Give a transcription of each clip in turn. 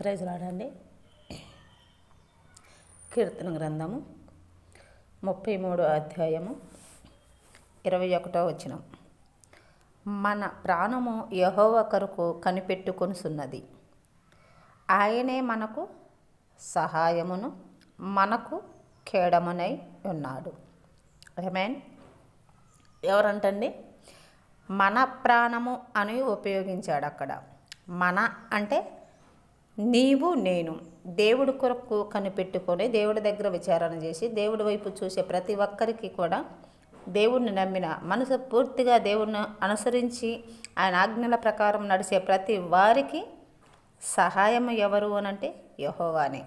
ప్రైజ్లాడండి కీర్తన గ్రంథము ముప్పై మూడో అధ్యాయము ఇరవై ఒకటో వచనం. మన ప్రాణము యహోవ కొరకు కనిపెట్టుకొనిసున్నది ఆయనే మనకు సహాయమును మనకు కేడమునై ఉన్నాడు. ఏమేన్ ఎవరంటండి? మన ప్రాణము అని ఉపయోగించాడు అక్కడ మన అంటే నీవు నేను. దేవుడి కొరకు కనిపెట్టుకొని దేవుడి దగ్గర విచారణ చేసి దేవుడి వైపు చూసే ప్రతి ఒక్కరికి కూడా దేవుణ్ణి నమ్మిన మనసు పూర్తిగా దేవుణ్ణి అనుసరించి ఆయన ఆజ్ఞల ప్రకారం నడిచే ప్రతి వారికి సహాయం ఎవరు అనంటే యహోవానే.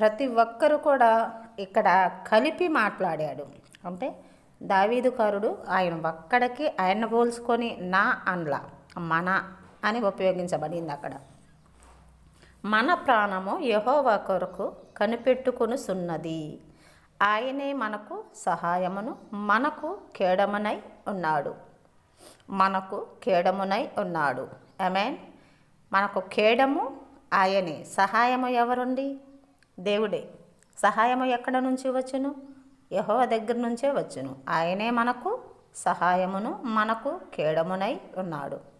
ప్రతి ఒక్కరు కూడా ఇక్కడ కలిపి మాట్లాడాడు. అంటే దావీదుకారుడు ఆయన ఒక్కడికి ఆయన పోల్చుకొని నా అండ్ల మన అని ఉపయోగించబడింది అక్కడ. మన ప్రాణము యహోవా కొరకు కనిపెట్టుకుని సున్నది ఆయనే మనకు సహాయమును మనకు కేడమునై ఉన్నాడు. మనకు కేడమునై ఉన్నాడు. ఆమెన్ మనకు కేడము ఆయనే. సహాయము ఎవరుండి? దేవుడే. సహాయము ఎక్కడ నుంచి వచ్చును? యహోవ దగ్గర నుంచే వచ్చును. ఆయనే మనకు సహాయమును మనకు కేడమునై ఉన్నాడు.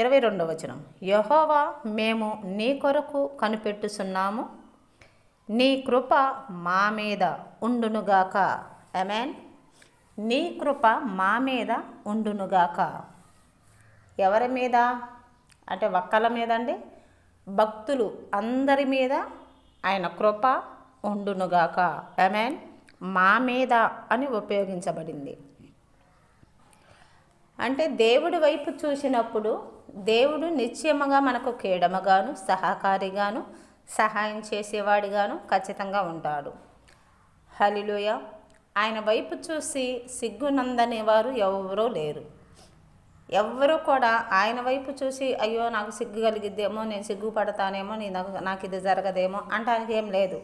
ఇరవై రెండవ వచనం. యహోవా మేము నీ కొరకు కనిపెట్టుచున్నాము. నీ కృప మా మీద ఉండునుగాక. అమెన్ నీ కృప మా మీద ఉండునుగాక. ఎవరి మీద? అంటే ఒక్కల మీద అండి భక్తులు అందరి మీద ఆయన కృప ఉండునుగాక. అమెన్ మా మీద అని ఉపయోగించబడింది. అంటే దేవుడి వైపు చూసినప్పుడు దేవుడు నిశ్చయముగా మనకు కేడమగాను సహకారిగాను సహాయం చేసేవాడిగాను ఖచ్చితంగా ఉంటాడు. హలిలోయ ఆయన వైపు చూసి సిగ్గునందనే వారు ఎవరూ లేరు. ఎవ్వరూ కూడా ఆయన వైపు చూసి అయ్యో నాకు సిగ్గు కలిగిద్దేమో నేను సిగ్గుపడతానేమో నీ నాకు నాకు ఇది జరగదేమో అంటానికి ఏం లేదు.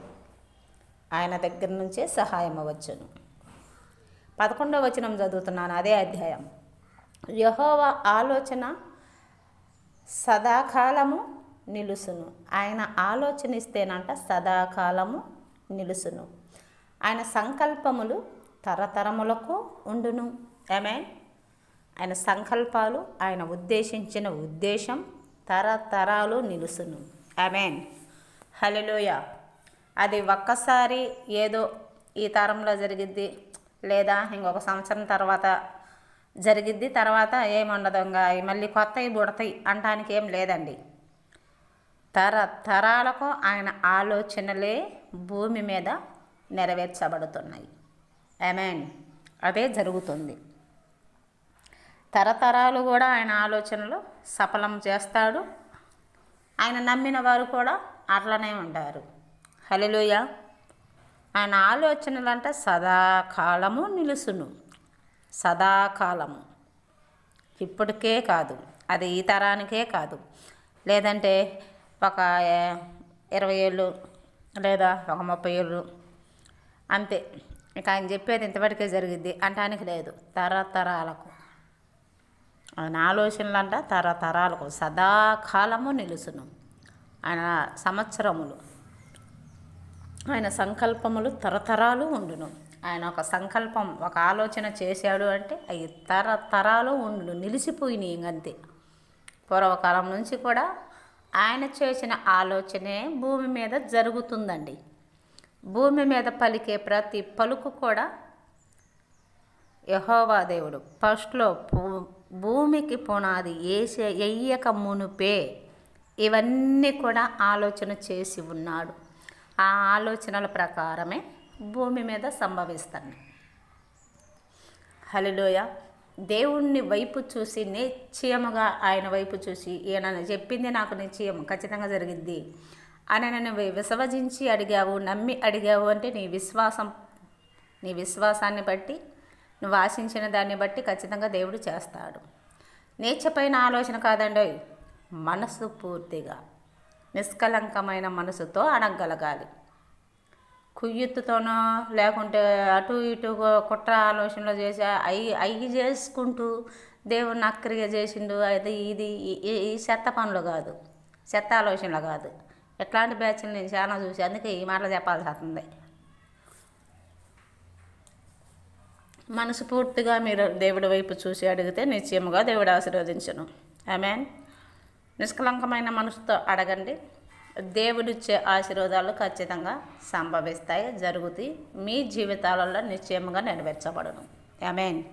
ఆయన దగ్గర నుంచే సహాయం అవ్వచ్చును. పదకొండవ వచనం చదువుతున్నాను అదే అధ్యాయం. యహోవ ఆలోచన సదాకాలము నిలుసును. ఆయన ఆలోచనిస్తేనంట సదాకాలము నిలుసును. ఆయన సంకల్పములు తరతరములకు ఉండును. ఏమే ఆయన సంకల్పాలు ఆయన ఉద్దేశించిన ఉద్దేశం తరతరాలు నిలుసును. ఆమెన్ హలోయ అది ఒక్కసారి ఏదో ఈ తరంలో జరిగిద్ది లేదా ఇంకొక సంవత్సరం తర్వాత జరిగిద్ది తర్వాత ఏముండదు ఇంకా మళ్ళీ కొత్తవి బుడతాయి అంటానికి ఏం లేదండి. తర తరాలకు ఆయన ఆలోచనలే భూమి మీద నెరవేర్చబడుతున్నాయి. ఐమీన్ అదే జరుగుతుంది. తరతరాలు కూడా ఆయన ఆలోచనలు సఫలం చేస్తాడు. ఆయన నమ్మిన వారు కూడా అట్లనే ఉంటారు. హలిలోయ ఆయన ఆలోచనలు అంటే సదాకాలము నిలుసును. సదాకాలము. ఇప్పటికే కాదు. అది ఈ తరానికే కాదు. లేదంటే ఒక ఇరవై ఏళ్ళు లేదా ఒక ముప్పై ఏళ్ళు అంతే. ఇక ఆయన చెప్పేది ఇంతవరకే జరిగింది అంటానికి లేదు. తరతరాలకు. ఆయన ఆలోచనలు అంట తరతరాలకు. సదాకాలము నిలుసును ఆయన సంవత్సరములు. ఆయన సంకల్పములు తరతరాలు ఉండును. ఆయన ఒక సంకల్పం ఒక ఆలోచన చేశాడు అంటే అవి తరతరాలు ఉండు నిలిచిపోయినాయి ఇంకంతే. పూర్వకాలం నుంచి కూడా ఆయన చేసిన ఆలోచనే భూమి మీద జరుగుతుందండి. భూమి మీద పలికే ప్రతి పలుకు కూడా యహోవా దేవుడు. ఫస్ట్లో భూమికి పునాది వేసే ఎయ్యక మునుపే ఇవన్నీ కూడా ఆలోచన చేసి ఉన్నాడు. ఆ ఆలోచనల ప్రకారమే భూమి మీద సంభవిస్తాను. హలిలోయ దేవుణ్ణి వైపు చూసి నిశ్చయముగా ఆయన వైపు చూసి ఈయన చెప్పింది నాకు నిశ్చయం ఖచ్చితంగా జరిగిద్ది. అని నన్ను విశ్వజించి అడిగావు నమ్మి అడిగావు అంటే నీ విశ్వాసం నీ విశ్వాసాన్ని బట్టి నువ్వు ఆశించిన దాన్ని బట్టి ఖచ్చితంగా దేవుడు చేస్తాడు. నేర్చపైన ఆలోచన కాదండి మనసు పూర్తిగా నిష్కలంకమైన మనసుతో అడగగలగాలి కుయ్యెత్తుతోనో లేకుంటే అటు ఇటు కుట్ర ఆలోచనలు చేసి అవి అవి చేసుకుంటూ దేవుడు అక్కరిగా చేసిండు. అది ఇది ఈ చెత్త పనులు కాదు. చెత్త ఆలోచనలు కాదు. ఎట్లాంటి బ్యాచ్లు నేను చాలా చూసి అందుకే ఈ మాటలు చెప్పాల్సి వస్తుంది. మనస్ఫూర్తిగా మీరు దేవుడి వైపు చూసి అడిగితే నిశ్చయముగా దేవుడు ఆశీర్వదించను. ఐ మీన్ నిష్కలంకమైన మనసుతో అడగండి. దేవుడిచ్చే ఆశీర్వాదాలు ఖచ్చితంగా సంభవిస్తాయి జరుగుతాయి. మీ జీవితాలలో నిశ్చయముగా నెరవేర్చబడను. I mean